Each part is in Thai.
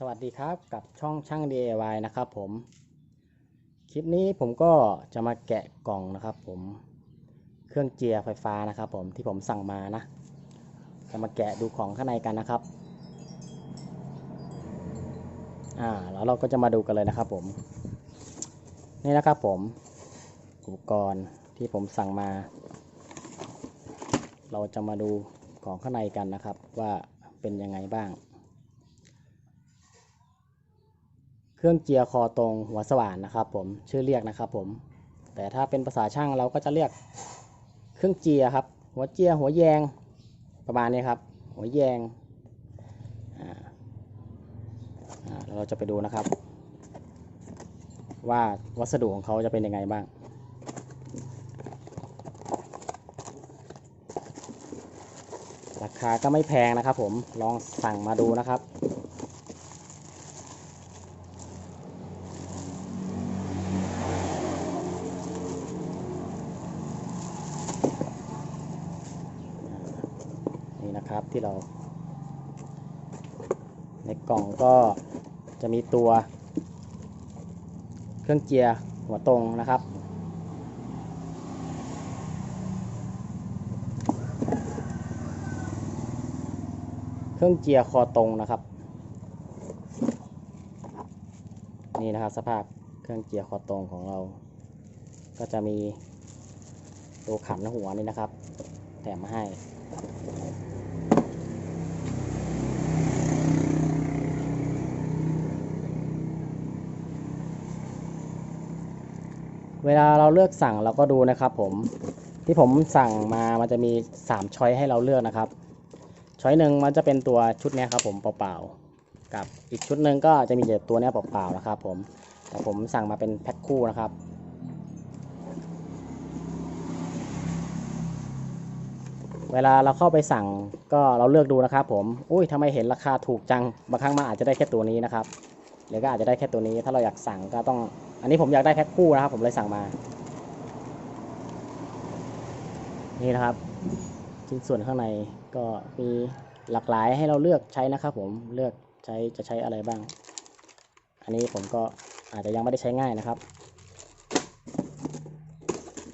สวัสดีครับกับช่องช่าง DIY นะครับผม คลิปนี้ผมก็จะมาแกะกล่องนะครับผมเครื่องเจียร์ไฟฟ้านะครับผมที่ผมสั่งมานะ จะมาแกะดูของข้างในกันนะครับอ่าแล้วเราก็จะมาดูกันเลยนะครับผม นี่นะครับผม อุปกรณ์ที่ผมสั่งมา เราจะมาดูของข้างในกันนะครับ ว่าเป็นยังไงบ้าง เครื่องเจียร์คอตรงหัวสว่านนะครับผมชื่อเรียกนะครับผม แต่ถ้าเป็นภาษาช่างเราก็จะเรียกเครื่องเจียร์ครับ หัวเจียร์หัวแยงประมาณนี้ครับ หัวแยงเราจะไปดูนะครับ ว่าวัสดุของเขาจะเป็นยังไงบ้างราคาก็ไม่แพงนะครับผมลองสั่งมาดูนะครับ นี่นะครับ ที่เรา ในกล่องก็จะมีตัว เครื่องเจียร์หัวตรงนะครับ เครื่องเจียร์คอตรงนะครับ นี่นะครับสภาพเครื่องเจียร์คอตรงของเรา ก็จะมีตัวขันหัวนี่นะครับ แถมมาให้ เวลาเราเลือกสั่งเราก็ดูนะครับ ผมที่ผมสั่งมามันจะมี3ช้อยให้เราเลือกนะครับช้อยหนึ่งมันจะเป็นตัวชุดนี้ครับ ผมเปล่าๆกับอีกชุดหนึ่งก็จะมีแต่ตัวนี้เปล่าๆนะครับ ผมแต่ผมสั่งมาเป็นแพ็คคู่นะครับเวลาเราเข้าไปสั่งก็เราเลือกดูนะครับ ผมอุ้ยทำไมเห็นราคาถูกจังบางครั้งมันอาจจะได้แค่ตัวนี้นะครับหรือก็อาจจะได้แค่ตัวนี้ ถ้าเราอยากสั่งก็ต้อง อันนี้ผมอยากได้แพ็คคู่นะครับ ผมเลยสั่งมา นี่นะครับชิ้นส่วนข้างในก็มีหลากหลายให้เราเลือกใช้นะครับ ผมเลือกใช้จะใช้อะไรบ้าง อันนี้ผมก็อาจจะยังไม่ได้ใช้ง่ายนะครับ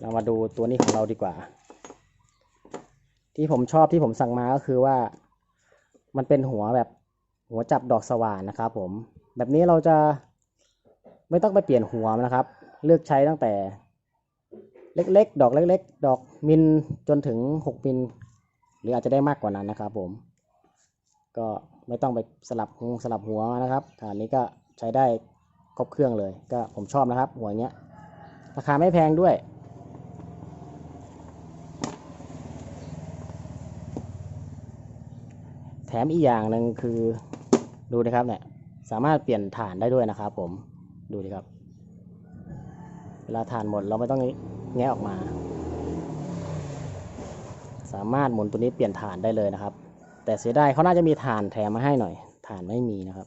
เรามาดูตัวนี้ของเราดีกว่า ที่ผมชอบที่ผมสั่งมาก็คือว่า มันเป็นหัวแบบหัวจับดอกสว่านนะครับ ผม แบบนี้เราจะ ไม่ต้องไปเปลี่ยนหัวนะครับ เลือกใช้ตั้งแต่ เล็ก ๆ ดอกเล็ก ๆ ดอกมิลจนถึงหกมิลหรืออาจจะได้มากกว่านั้นนะครับ ผม ก็ไม่ต้องไปสลับหสลับหัวนะครับอันนี้ก็ใช้ได้ครบเครื่องเลย ก็ผมชอบนะครับ หัวเนี้ยราคาไม่แพงด้วยแถมอีกอย่างหนึ่งคือดูนะครับเนี่ยสามารถเปลี่ยนฐานได้ด้วยนะครับผม ดูดิครับ เวลาฐานหมดเราไม่ต้องแงะออกมา สามารถหมุนตัวนี้เปลี่ยนฐานได้เลยนะครับ แต่เสียดายเขาน่าจะมีฐานแถมมาให้หน่อยฐานไม่มีนะครับ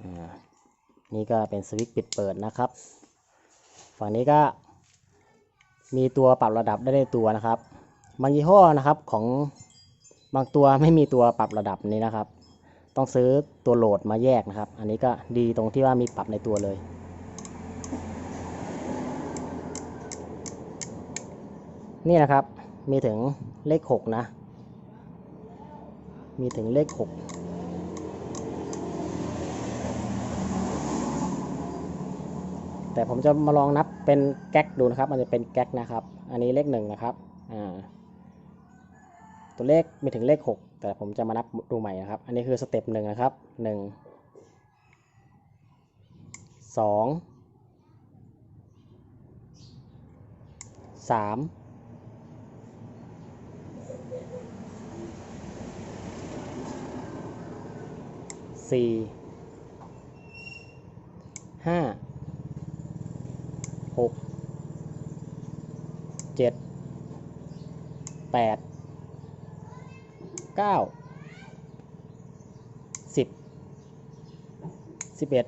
อ่านี่ก็เป็นสวิตช์ปิดเปิดนะครับ ฝั่งนี้ก็ มีตัวปรับระดับได้ในตัวนะครับ บางยี่ห้อนะครับของบางตัวไม่มีตัวปรับระดับนี้นะครับ ต้องซื้อตัวโหลดมาแยกนะครับ อันนี้ก็ดีตรงที่ว่ามีปรับในตัวเลยนี่นะครับ มีถึงเลข 6 นะ มีถึงเลข 6 แต่ผมจะมาลองนับเป็นแก๊กดูนะครับ มันจะเป็นแก๊กนะครับ อันนี้เลขหนึ่งนะครับอ่าตัวเลขมีถึงเลขหกแต่ผมจะมานับดูใหม่นะครับ อันนี้คือสเต็ปหนึ่งนะครับหนึ่งสองสามสี่ห้า หกเจ็ดแปดเก้าสิบสิบเอ็ด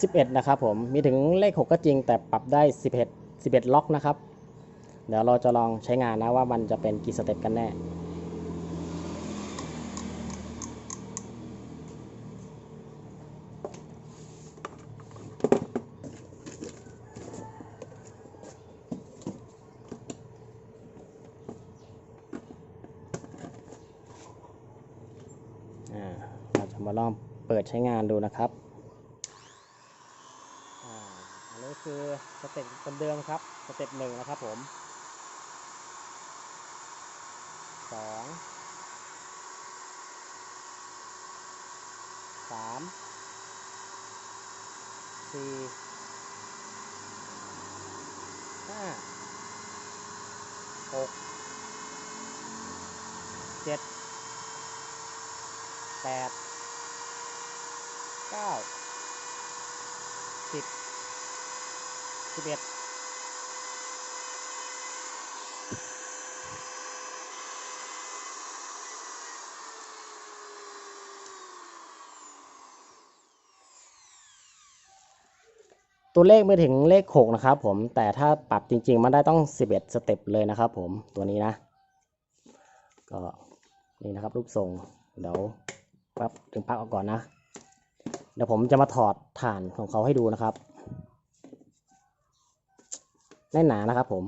11นะครับผมมีถึงเลข6ก็จริงแต่ปรับได้11 11ล็อกนะครับ เดี๋ยวเราจะลองใช้งานนะว่ามันจะเป็นกี่สเต็ปกันแน่ อ่าเราจะ มาลองเปิดใช้งานดูนะครับอันนี้คือสเต็ปเดิมครับสเต็ปหนึ่งนะครับผมสองสามสี่ห้าหกเจ็ดแปด เก้าสิบสิบเอ็ดตัวเลขไม่ถึงเลขหกนะครับผมแต่ถ้าปรับจริง ๆ มันได้ต้องสิบเอ็ดสเต็ปเลยนะครับผมตัวนี้นะ ก็นี่นะครับรูปทรงเดี๋ยวแป๊บถึงปลั๊กออกก่อนนะ เดี๋ยวผมจะมาถอดฐานของเขาให้ดูนะครับแน่นหนานะครับผม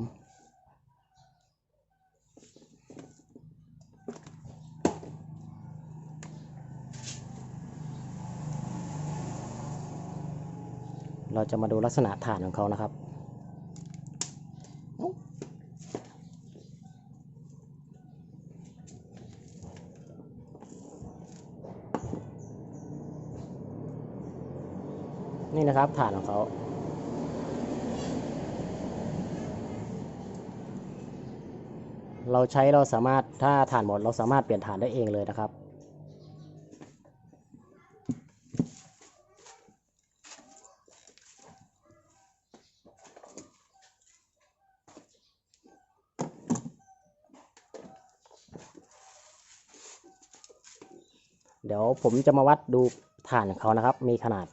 เราจะมาดูลักษณะฐานของเขานะครับ ครับฐานของเขาเราใช้เราสามารถถ้าฐานหมดเราสามารถเปลี่ยนฐานได้เองเลยนะครับ เดี๋ยวผมจะมาวัดดูฐานของเขานะครับ มีขนาด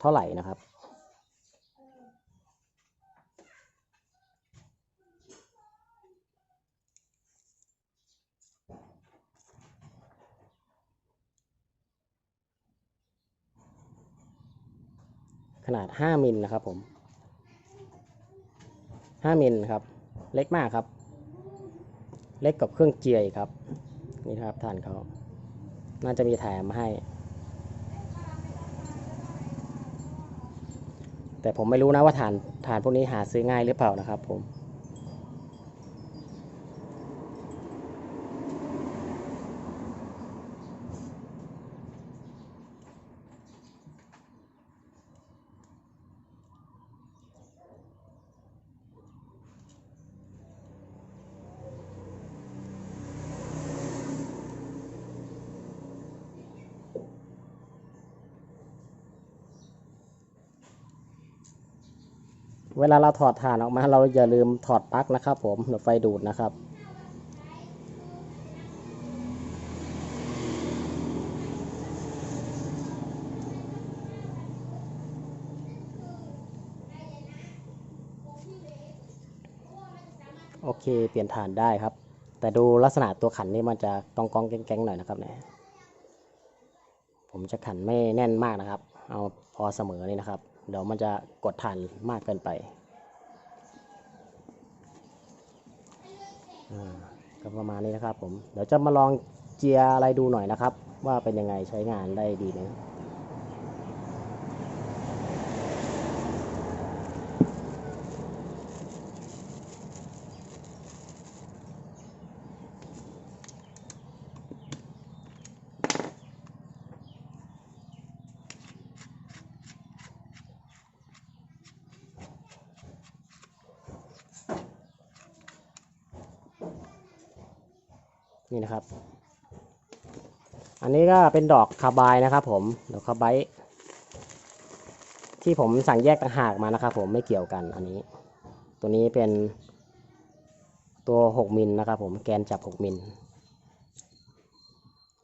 เท่าไหร่นะครับขนาด 5 มิลนะครับผม 5 มิลครับ เล็กมากครับ เล็กกับเครื่องเจียอีกครับ นี่ครับฐานเขา น่าจะมีแถมมาให้ แต่ผมไม่รู้นะว่าฐานฐานพวกนี้หาซื้อง่ายหรือเปล่านะครับผม เวลาเราถอดถ่านออกมา เราอย่าลืมถอดปลั๊กนะครับ ผมเดี๋ยวไฟดูดนะครับ โอเค เปลี่ยนฐานได้ครับ แต่ดูลักษณะตัวขันนี่มันจะกองกองแก๊งๆหน่อยนะครับเนี่ยผมจะขันไม่แน่นมากนะครับ เอาพอเสมอนี่นะครับ เดี๋ยวมันจะกดทานมากเกินไปอ่าก็ประมาณนี้นะครับผม เดี๋ยวจะมาลองเจียอะไรดูหน่อยนะครับ ว่าเป็นยังไงใช้งานได้ดีไหม นี่นะครับ อันนี้ก็เป็นดอกคาบายนะครับ ผมดอกคาบายที่ผมสั่งแยกต่างหากมานะครับ ผมไม่เกี่ยวกันอันนี้ ตัวนี้เป็นตัว6มิลนะครับ ผมแกนจับ6มิล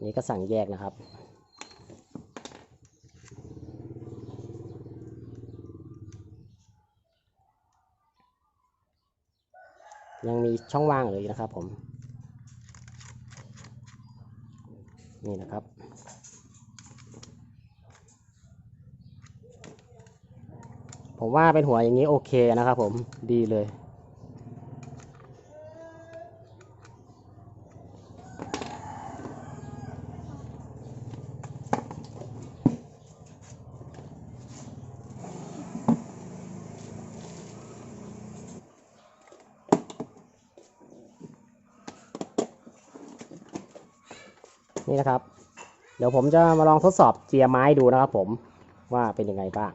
นี้ก็สั่งแยกนะครับ ยังมีช่องว่างเลยนะครับผม นี่นะครับ ผมว่าเป็นหัวอย่างนี้โอเคนะครับผมดีเลย นี่นะครับ เดี๋ยวผมจะมาลองทดสอบเจียไม้ดูนะครับ ผมว่าเป็นยังไงบ้าง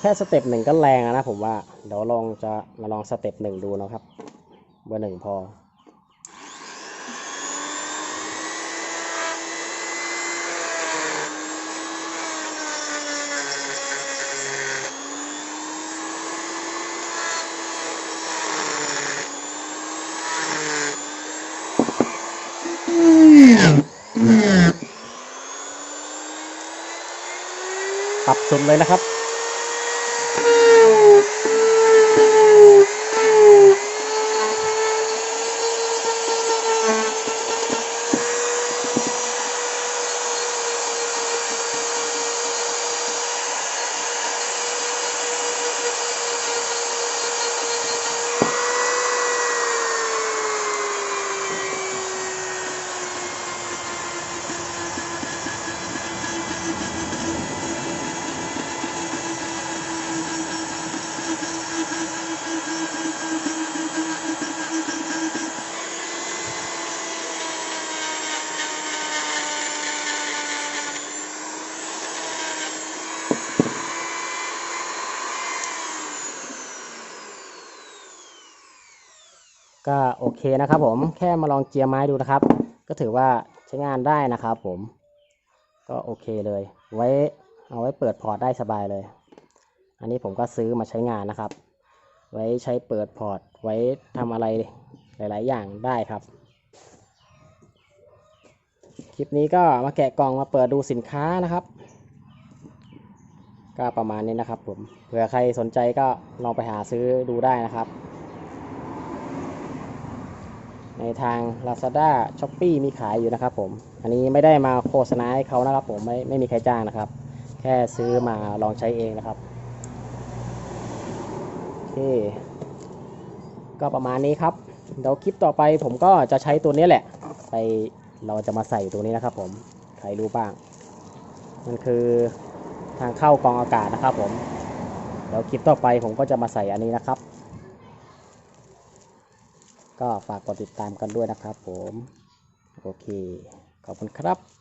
แค่สเต็ปหนึ่งก็แรงนะผมว่า เดี๋ยวลองจะมาลองสเต็ปหนึ่งดูนะครับ เบอร์หนึ่งพอ ปรับสนเลยนะครับ ก็โอเคนะครับผมแค่มาลองเจียไม้ดูนะครับ ก็ถือว่าใช้งานได้นะครับผมก็โอเคเลย ไว้เอาไว้เปิดพอร์ตได้สบายเลย อันนี้ผมก็ซื้อมาใช้งานนะครับ ไว้ใช้เปิดพอร์ต ไว้ทำอะไรหลาย ๆ อย่างได้ครับ คลิปนี้ก็มาแกะกล่องมาเปิดดูสินค้านะครับ ก็ประมาณนี้นะครับผมเผื่อใครสนใจก็ลองไปหาซื้อดูได้นะครับ ในทาง Lazada s h o p e e มีขายอยู่นะครับผมอันนี้ไม่ได้มาโฆษณาให้เขานะครับผมไม่ไม่มีใครจ้างนะครับ แค่ซื้อมาลองใช้เองนะครับโอเคก็ประมาณนี้ครับเดี๋ยวคลิปต่อไปผมก็จะใช้ตัวนี้แหละ ไปเราจะมาใส่ตัวนี้นะครับผมใครรู้บ้าง มันคือทางเข้ากองอากาศนะครับผมเดี๋ยวคลิปต่อไปผมก็จะมาใส่อันนี้นะครับ ก็ฝากกดติดตามกันด้วยนะครับผม โอเค ขอบคุณครับ